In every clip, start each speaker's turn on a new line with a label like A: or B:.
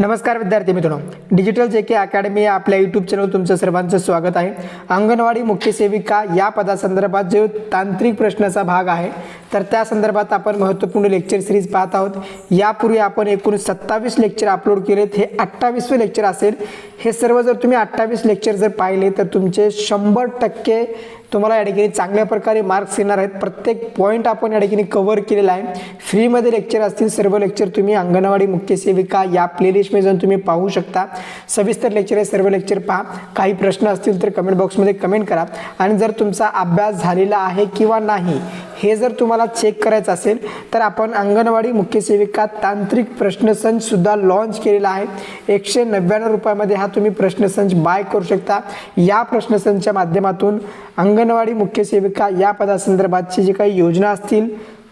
A: नमस्कार विद्यार्थी मित्रांनो. डिजिटल जे के अकॅडमी या आपल्या यूट्यूब चॅनल तुमचं सर्वांचं स्वागत आहे. अंगणवाडी मुख्य सेविका या पदासंदर्भात जो तांत्रिक प्रश्नाचा भाग आहे तर त्या संदर्भात आपण महत्त्वपूर्ण लेक्चर सिरीज पाहत आहोत. यापूर्वी आपण एकूण सत्तावीस लेक्चर अपलोड केलेत. हे अठ्ठावीसवे लेक्चर असेल. हे सर्व जर तुम्ही अठ्ठावीस लेक्चर जर पाहिले तर तुमचे शंभर टक्के तुम्हाला या ठिकाणी चांगल्या प्रकारे मार्क्स येणार आहेत. प्रत्येक पॉईंट आपण या ठिकाणी कव्हर केलेला आहे. फ्रीमध्ये लेक्चर असतील सर्व लेक्चर तुम्ही अंगणवाडी मुख्य सेविका या प्लेलिस्टमध्ये जाऊन तुम्ही पाहू शकता. सविस्तर लेक्चर आहे सर्व लेक्चर पहा. काही प्रश्न असतील तर कमेंट बॉक्समध्ये कमेंट करा. आणि जर तुमचा अभ्यास झालेला आहे किंवा नाही हे जर तुम्हाला चेक करायचं असेल तर आपण अंगणवाडी मुख्य सेविका तांत्रिक प्रश्नसंचसुद्धा लॉन्च केलेला आहे. एकशे नव्याण्णव रुपयामध्ये हा तुम्ही प्रश्नसंच बाय करू शकता. या प्रश्नसंचच्या माध्यमातून अंगणवाडी मुख्य सेविका या पदासंदर्भातची जी काही योजना असतील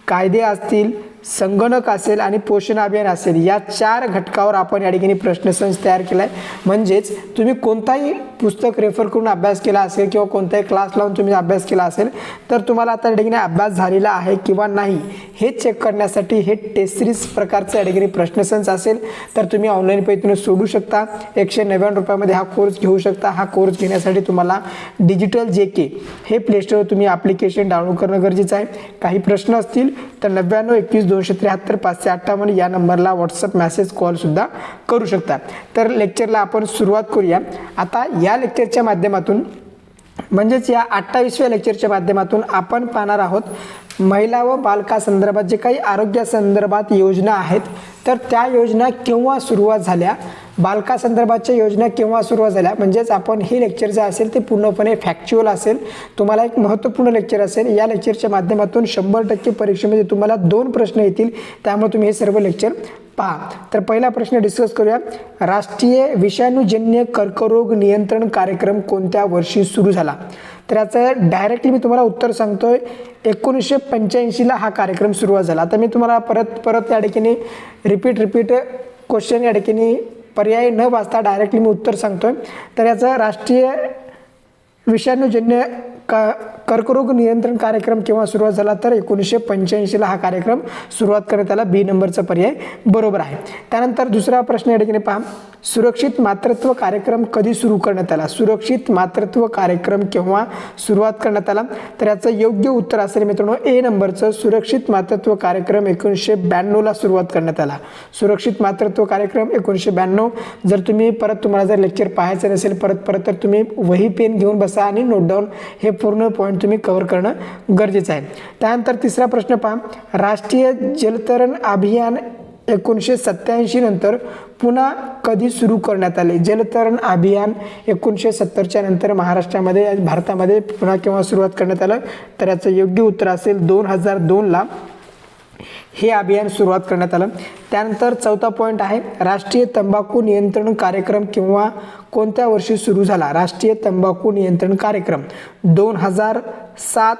A: कायदे असतील संगणक असेल आणि पोषण अभियान असेल या चार घटकावर आपण या ठिकाणी प्रश्नसंच तयार केला आहे म्हणजेच तुम्ही कोणताही पुस्तक रेफर करून अभ्यास केला असेल किंवा कोणताही क्लास लावून तुम्ही अभ्यास केला असेल तर तुम्हाला आता या ठिकाणी अभ्यास झालेला आहे किंवा नाही हे चेक करण्यासाठी हे टेस्ट सिरीज प्रकारचं या ठिकाणी प्रश्नसंच असेल तर तुम्ही ऑनलाईन पद्धतीने सोडू शकता. एकशे नव्याण्णव रुपयामध्ये हा कोर्स घेऊ शकता. हा कोर्स घेण्यासाठी तुम्हाला डिजिटल जे के हे प्लेस्टोर तुम्ही ॲप्लिकेशन डाउनलोड करणं गरजेचं आहे. काही प्रश्न असतील तर नव्याण्णव एकवीस दोनशे त्र्याहत्तर पाचशे अठ्ठावन्न या नंबरला व्हॉट्सअप मेसेज कॉलसुद्धा करू शकता. तर लेक्चरला आपण सुरुवात करूया. आता या लेक्चरच्या माध्यमातून म्हणजेच या अठ्ठावीसव्या लेक्चरच्या माध्यमातून आपण पाहणार आहोत महिला व बालकासंदर्भात जे काही आरोग्यासंदर्भात योजना आहेत तर त्या योजना केव्हा सुरुवात झाल्या? बालकासंदर्भाच्या योजना केव्हा सुरुवात झाल्या? म्हणजेच आपण हे लेक्चर जे असेल ते पूर्णपणे फॅक्च्युअल असेल. तुम्हाला एक महत्त्वपूर्ण लेक्चर असेल. या लेक्चरच्या माध्यमातून शंभर टक्के परीक्षेमध्ये तुम्हाला दोन प्रश्न येतील. त्यामुळे तुम्ही हे सर्व लेक्चर पहा. तर पहिला प्रश्न डिस्कस करूया. राष्ट्रीय विषाणूजन्य कर्करोग नियंत्रण कार्यक्रम कोणत्या वर्षी सुरू झाला? तर याचं डायरेक्टली मी तुम्हाला उत्तर सांगतोय. एकोणीसशे पंच्याऐंशीला हा कार्यक्रम सुरुवात झाला. आता मी तुम्हाला परत परत या ठिकाणी रिपीट रिपीट क्वेश्चन या ठिकाणी पर्याय न वाचता डायरेक्टली मी उत्तर सांगतोय. तर याचं राष्ट्रीय विषाणूजन्य का कर्करोग नियंत्रण कार्यक्रम केव्हा सुरुवात झाला? तर एकोणीसशे पंच्याऐंशीला हा कार्यक्रम सुरुवात करण्यात आला. बी नंबरचा पर्याय बरोबर आहे. त्यानंतर दुसरा प्रश्न या ठिकाणी पहा. सुरक्षित मातृत्व कार्यक्रम कधी सुरू करण्यात आला? सुरक्षित मातृत्व कार्यक्रम केव्हा सुरुवात करण्यात आला? तर याचं योग्य उत्तर असेल मित्रांनो ए नंबरचं. सुरक्षित मातृत्व कार्यक्रम एकोणीसशे ब्याण्णवला सुरुवात करण्यात आला. सुरक्षित मातृत्व कार्यक्रम एकोणीसशे ब्याण्णव. जर तुम्ही परत तुम्हाला जर लेक्चर पाहायचं नसेल परत परत तर तुम्ही वही पेन घेऊन बसा आणि नोट डाऊन हे पूर्ण पॉईंट तुम्ही कव्हर करणं गरजेचं आहे. त्यानंतर तिसरा प्रश्न पहा. राष्ट्रीय जलतरण अभियान एकोणीसशे सत्त्याऐंशी नंतर पुन्हा कधी सुरू करण्यात आले? जलतरण अभियान एकोणीसशे सत्तरच्या नंतर महाराष्ट्रामध्ये भारतामध्ये पुन्हा केव्हा सुरुवात करण्यात आलं? तर याचं योग्य उत्तर असेल दोन हजार दोनला. हे अभियान सुरुवात करण्यात आलं. त्यानंतर चौथा पॉईंट आहे राष्ट्रीय तंबाखू नियंत्रण कार्यक्रम किंवा कोणत्या वर्षी सुरू झाला? राष्ट्रीय तंबाखू नियंत्रण कार्यक्रम. दोन हजार सात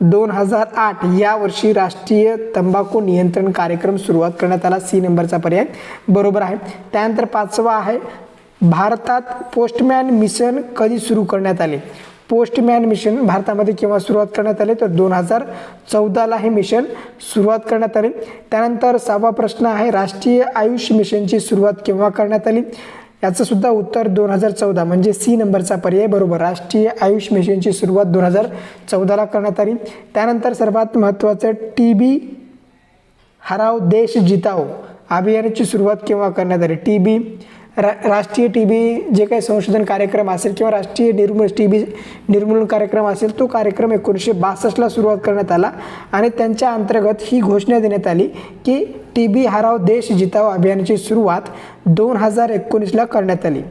A: दोन हजार आठ या वर्षी राष्ट्रीय तंबाखू नियंत्रण कार्यक्रम सुरुवात करण्यात आला. सी नंबरचा पर्याय बरोबर आहे. त्यानंतर पाचवा आहे भारतात पोस्टमॅन मिशन कधी सुरू करण्यात आले? पोस्टमॅन मिशन भारतामध्ये केव्हा सुरुवात करण्यात आले तर दोन हजार चौदाला हे मिशन सुरुवात करण्यात आले. त्यानंतर सहावा प्रश्न आहे राष्ट्रीय आयुष मिशनची सुरुवात केव्हा करण्यात आली? याचं सुद्धा उत्तर दोन हजार चौदा म्हणजे सी नंबरचा पर्याय बरोबर. राष्ट्रीय आयुष मिशनची सुरुवात दोन हजार चौदाला करण्यात आली. त्यानंतर सर्वात महत्त्वाचं टी बी हराव देश जिताव अभियानाची सुरुवात केव्हा करण्यात आली? टी बी रा राष्ट्रीय टी बी जे काही संशोधन कार्यक्रम असेल किंवा राष्ट्रीय निर्मूल टी बी निर्मूलन कार्यक्रम असेल तो कार्यक्रम एकोणीसशे बासष्टला सुरुवात करण्यात आला आणि त्यांच्या अंतर्गत ही घोषणा देण्यात आली की टी बी हराव देश जिताव अभियानाची सुरुवात दोन हजार एकोणीसला करण्यात आली.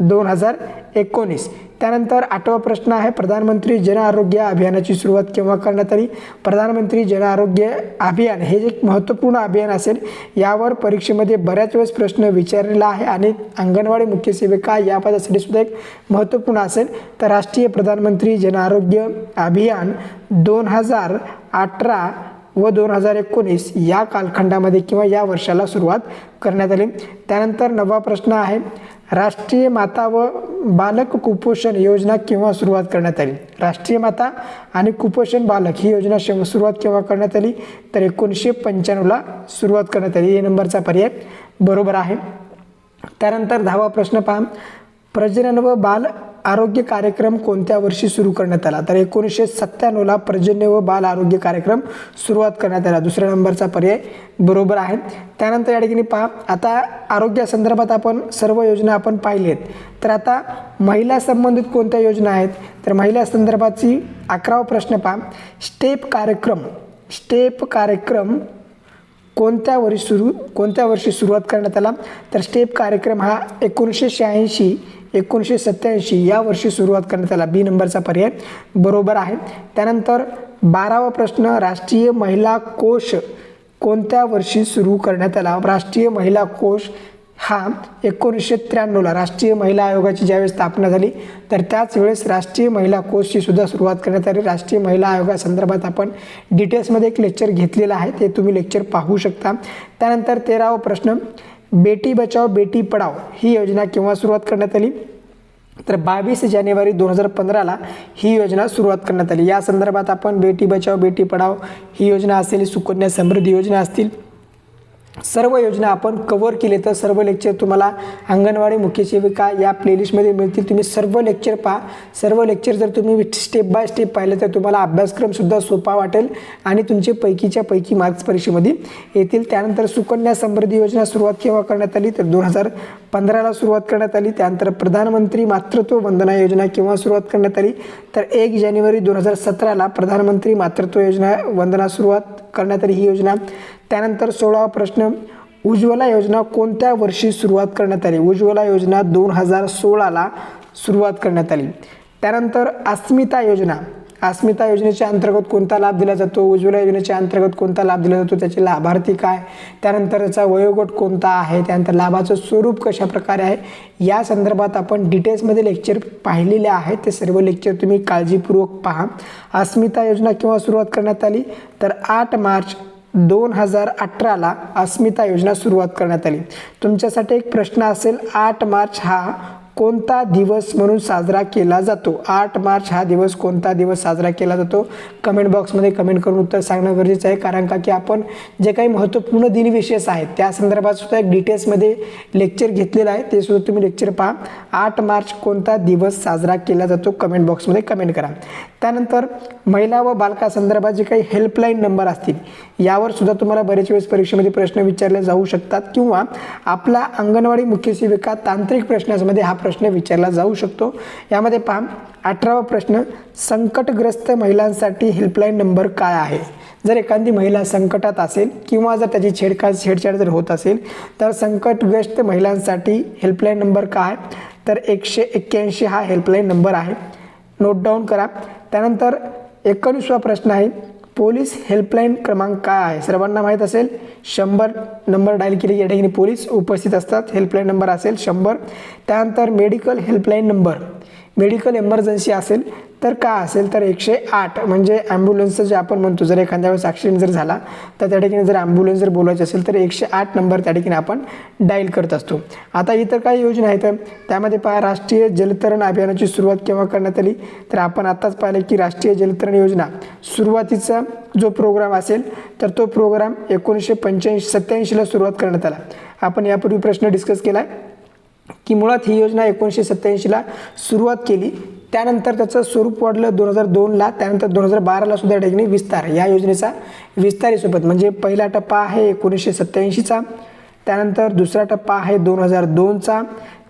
A: दोन हजार एकोणीस त्यानंतर आठवा प्रश्न आहे प्रधानमंत्री जन आरोग्य अभियानाची सुरुवात केव्हा करण्यात आली प्रधानमंत्री जन आरोग्य अभियान हे एक महत्त्वपूर्ण अभियान असेल यावर परीक्षेमध्ये बऱ्याच वेळेस प्रश्न विचारलेला आहे आणि अंगणवाडी मुख्य सेविका या पदासाठी सुद्धा एक महत्त्वपूर्ण असेल. तर राष्ट्रीय प्रधानमंत्री जन आरोग्य अभियान दोन हजार अठरा व दोन हजार एकोणीस या कालखंडामध्ये किंवा या वर्षाला सुरुवात करण्यात आली. त्यानंतर नववा प्रश्न आहे राष्ट्रीय माता व बालक कुपोषण योजना केव्हा सुरुवात करण्यात आली? राष्ट्रीय माता आणि कुपोषण बालक ही योजना शेव- सुरुवात केव्हा करण्यात आली? तर एकोणीसशे पंच्याण्णवला सुरुवात करण्यात आली. ए नंबरचा पर्याय बरोबर आहे. त्यानंतर दहावा प्रश्न पहा. प्रजनन व बाल आरोग्य कार्यक्रम कोणत्या वर्षी सुरू करण्यात आला? तर एकोणीसशे सत्त्याण्णवला पर्जन्य व बाल आरोग्य कार्यक्रम सुरुवात करण्यात आला. दुसऱ्या नंबरचा पर्याय बरोबर आहे. त्यानंतर या ठिकाणी पहा. आता आरोग्यासंदर्भात आपण सर्व योजना आपण पाहिली आहेत. तर आता महिला संबंधित कोणत्या योजना आहेत? तर महिला संदर्भाची अकरावा प्रश्न पहा. स्टेप कार्यक्रम स्टेप कार्यक्रम कोणत्या वर्षी सुरू कोणत्या वर्षी सुरुवात करण्यात आला? तर स्टेप कार्यक्रम हा एकोणीसशे शहाऐंशी एकोणीसशे सत्त्याऐंशी या वर्षी सुरुवात करण्यात आला. बी नंबरचा पर्याय बरोबर आहे. त्यानंतर बारावा प्रश्न राष्ट्रीय महिला कोश कोणत्या वर्षी सुरू करण्यात आला? राष्ट्रीय महिला कोश हा एकोणीसशे त्र्याण्णवला राष्ट्रीय महिला आयोगाची ज्यावेळेस स्थापना झाली तर त्याच वेळेस राष्ट्रीय महिला कोषची सुद्धा सुरुवात करण्यात आली. राष्ट्रीय महिला आयोगासंदर्भात आपण डिटेल्समध्ये एक लेक्चर घेतलेलं आहे. ते तुम्ही लेक्चर पाहू शकता. त्यानंतर तेरावा प्रश्न बेटी बचाव बेटी पढाव ही योजना केव्हा सुरुवात करण्यात आली. तर बावीस जानेवारी दोन हजार पंधराला ही योजना सुरुवात करण्यात आली. या संदर्भात आपण बेटी बचाव बेटी पढाव ही योजना असेल सुकन्या समृद्धी योजना असतील. सर्व योजना आपण कवर केले तर सर्व लेक्चर तुम्हाला अंगणवाडी मुख्य सेविका या प्लेलिस्टमध्ये मिळतील. तुम्ही सर्व लेक्चर पहा. सर्व लेक्चर जर तुम्ही स्टेप बाय स्टेप पाहिलं तर तुम्हाला अभ्यासक्रमसुद्धा सोपा वाटेल आणि तुमचे पैकीच्या पैकी मार्क्स परीक्षेमध्ये येतील. त्यानंतर सुकन्या समृद्धी योजना सुरुवात केव्हा करण्यात आली? तर दोन हजार पंधराला सुरुवात करण्यात आली. त्यानंतर प्रधानमंत्री मातृत्व वंदना योजना केव्हा सुरुवात करण्यात आली? तर एक जानेवारी दोन हजार सतराला प्रधानमंत्री मातृत्व योजना वंदना सुरुवात करण्यात आली. ही योजना त्यानंतर सोळावा प्रश्न उज्ज्वला योजना कोणत्या वर्षी सुरुवात करण्यात आली? उज्ज्वला योजना दोन हजार सोळाला सुरुवात करण्यात आली. त्यानंतर अस्मिता योजना. अस्मिता योजनेच्या अंतर्गत कोणता लाभ दिला जातो? उज्ज्वला योजनेच्या अंतर्गत कोणता लाभ दिला जातो? त्याचे लाभार्थी काय? त्यानंतर त्याचा वयोगट कोणता आहे? त्यानंतर लाभाचं स्वरूप कशा प्रकारे आहे? या संदर्भात आपण डिटेल्समध्ये लेक्चर पाहिलेले आहेत. ते सर्व लेक्चर तुम्ही काळजीपूर्वक पहा. अस्मिता योजना केव्हा सुरुवात करण्यात आली? तर आठ मार्च दोन हजार अठराला अस्मिता योजना सुरुवात करण्यात आली. तुमच्यासाठी एक प्रश्न असेल आठ मार्च हा कोणता दिवस म्हणून साजरा केला जातो? आठ मार्च हा दिवस कोणता दिवस साजरा केला जातो? कमेंट बॉक्समध्ये कमेंट करून उत्तर सांगणं गरजेचं आहे. कारण का की आपण जे काही महत्त्वपूर्ण दिनविशेष आहेत त्या संदर्भात सुद्धा एक डिटेल्समध्ये लेक्चर घेतलेलं आहे. ते सुद्धा तुम्ही लेक्चर पहा. आठ मार्च कोणता दिवस साजरा केला जातो? कमेंट बॉक्समध्ये कमेंट करा. त्यानंतर महिला व बालकासंदर्भात जे काही हेल्पलाईन नंबर असतील यावर सुद्धा तुम्हाला बरेच वेळेस परीक्षेमध्ये प्रश्न विचारले जाऊ शकतात. किंवा आपला अंगणवाडी मुख्य सेविका तांत्रिक प्रश्नांमध्ये हा प्रश्न विचारला जाऊ शकतो. यामध्ये पहा अठरावा प्रश्न संकटग्रस्त महिलांसाठी हेल्पलाईन नंबर काय आहे? जर एखादी महिला संकटात असेल किंवा जर त्याची छेडखा छेडछाड जर होत असेल तर संकटग्रस्त महिलांसाठी हेल्पलाईन नंबर काय? तर एकशे एक्क्याऐंशी हा हेल्पलाईन नंबर आहे. नोट डाऊन करा. त्यानंतर एकोणीसवा प्रश्न आहे. पोलीस हेल्पलाईन क्रमांक काय आहे? सर्वांना माहीत असेल शंभर नंबर डायल केली या ठिकाणी पोलीस उपस्थित असतात. हेल्पलाईन नंबर असेल शंभर. त्यानंतर medical helpline number. Medical emergency असेल तर का असेल? तर एकशे आठ. म्हणजे ॲम्ब्युलन्सचं जे आपण म्हणतो जर एखाद्या वेळेस ॲक्सिडेंट जर झाला तर त्या ठिकाणी जर ॲम्ब्युलन्स जर बोलायचं असेल तर एकशे आठ नंबर त्या ठिकाणी आपण डायल करत असतो. आता इतर काही योजना आहेत. त्यामध्ये पहा राष्ट्रीय जलतरण अभियानाची सुरुवात केव्हा करण्यात आली? तर आपण आत्ताच पाहिलं की राष्ट्रीय जलतरण योजना सुरुवातीचा जो प्रोग्राम असेल तर तो प्रोग्राम एकोणीसशे पंच्याऐंशी सत्त्याऐंशीला सुरुवात करण्यात आला. आपण यापूर्वी प्रश्न डिस्कस केला. आहे की मुळात ही योजना एकोणीसशे सत्त्याऐंशीला सुरुवात केली. त्यानंतर त्याचं स्वरूप वाढलं दोन हजार दोनला त्यानंतर दोन हजार बाराला सुद्धा ठिकाणी विस्तार. या योजनेचा विस्तारीसोबत म्हणजे पहिला टप्पा आहे एकोणीसशे सत्त्याऐंशीचा त्यानंतर दुसरा टप्पा आहे दोन हजार दोनचा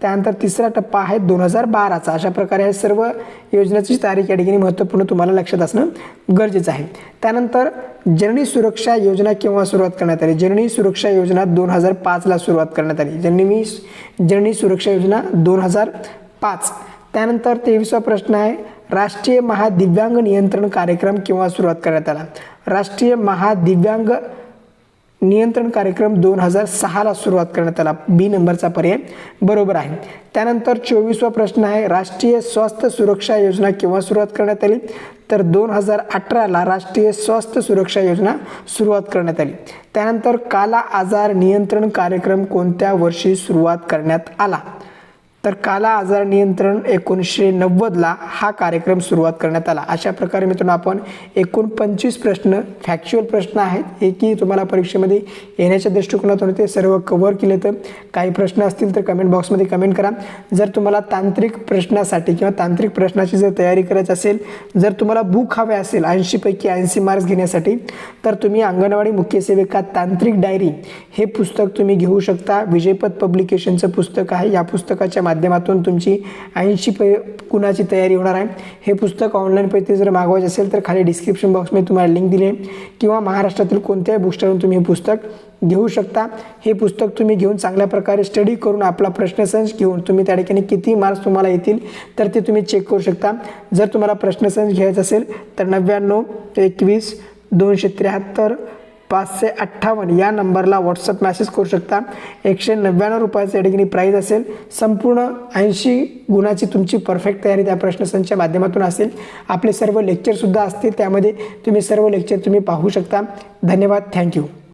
A: त्यानंतर तिसरा टप्पा आहे दोन हजार बाराचा. अशा प्रकारे या सर्व योजनेची तारीख या ठिकाणी महत्त्वपूर्ण तुम्हाला लक्षात असणं गरजेचं आहे. त्यानंतर जननी सुरक्षा योजना केव्हा सुरुवात करण्यात आली? जननी सुरक्षा योजना दोन हजार पाचला सुरुवात करण्यात आली. जननी जननी सुरक्षा योजना दोन हजार पाच. त्यानंतर तेवीसवा प्रश्न आहे राष्ट्रीय महादिव्यांग नियंत्रण कार्यक्रम केव्हा सुरुवात करण्यात आला? राष्ट्रीय महादिव्यांग नियंत्रण कार्यक्रम दोन हजार सहाला सुरुवात करण्यात आला. बी नंबरचा पर्याय बरोबर आहे. त्यानंतर चोवीसवा प्रश्न आहे राष्ट्रीय स्वास्थ्य सुरक्षा योजना केव्हा सुरुवात करण्यात आली? तर दोन हजार अठराला राष्ट्रीय स्वास्थ्य सुरक्षा योजना सुरुवात करण्यात आली. त्यानंतर काला आजार नियंत्रण कार्यक्रम कोणत्या वर्षी सुरुवात करण्यात आला? तर काला आजार नियंत्रण एकोणीसशे नव्वदला हा कार्यक्रम सुरुवात करण्यात आला. अशा प्रकारे मित्रांनो आपण एकूण पंचवीस प्रश्न फॅक्च्युअल प्रश्न आहेत हे की तुम्हाला परीक्षेमध्ये येण्याच्या दृष्टिकोनातून ते सर्व कव्हर केले तर काही प्रश्न असतील तर कमेंट बॉक्समध्ये कमेंट करा. जर तुम्हाला तांत्रिक प्रश्नासाठी किंवा तांत्रिक प्रश्नाची जर तयारी करायची असेल जर तुम्हाला बुक हवे असेल ऐंशीपैकी ऐंशी मार्क्स घेण्यासाठी तर तुम्ही अंगणवाडी मुख्य सेविका तांत्रिक डायरी हे पुस्तक तुम्ही घेऊ शकता. विजयपथ पब्लिकेशनचं पुस्तक आहे. या पुस्तकाच्या माध्यमातून तुमची ऐंशी पै कुणाची तयारी होणार आहे? हे पुस्तक ऑनलाईन पैसे जर मागवायचे असेल तर खाली डिस्क्रिप्शन बॉक्समध्ये तुम्हाला लिंक दिली आहे. किंवा महाराष्ट्रातील कोणत्याही बुकस्टॉलून तुम्ही हे पुस्तक घेऊ शकता. हे पुस्तक तुम्ही घेऊन चांगल्या प्रकारे स्टडी करून आपला प्रश्नसंच घेऊन तुम्ही त्या ठिकाणी किती मार्क्स तुम्हाला येतील तर ते तुम्ही चेक करू शकता. जर तुम्हाला प्रश्नसंच घ्यायचा असेल तर नव्याण्णव एकवीस दोनशे त्र्याहत्तर पाचशे अठ्ठावन्न. या नंबरला व्हॉट्सअप मेसेज करू शकता. एकशे नव्याण्णव रुपयाचं या ठिकाणी प्राईज असेल. संपूर्ण ऐंशी गुणाची तुमची परफेक्ट तयारी त्या प्रश्नसंच्या माध्यमातून असेल. आपले सर्व लेक्चरसुद्धा असतील. त्यामध्ये तुम्ही सर्व लेक्चर तुम्ही पाहू शकता. धन्यवाद. थँक्यू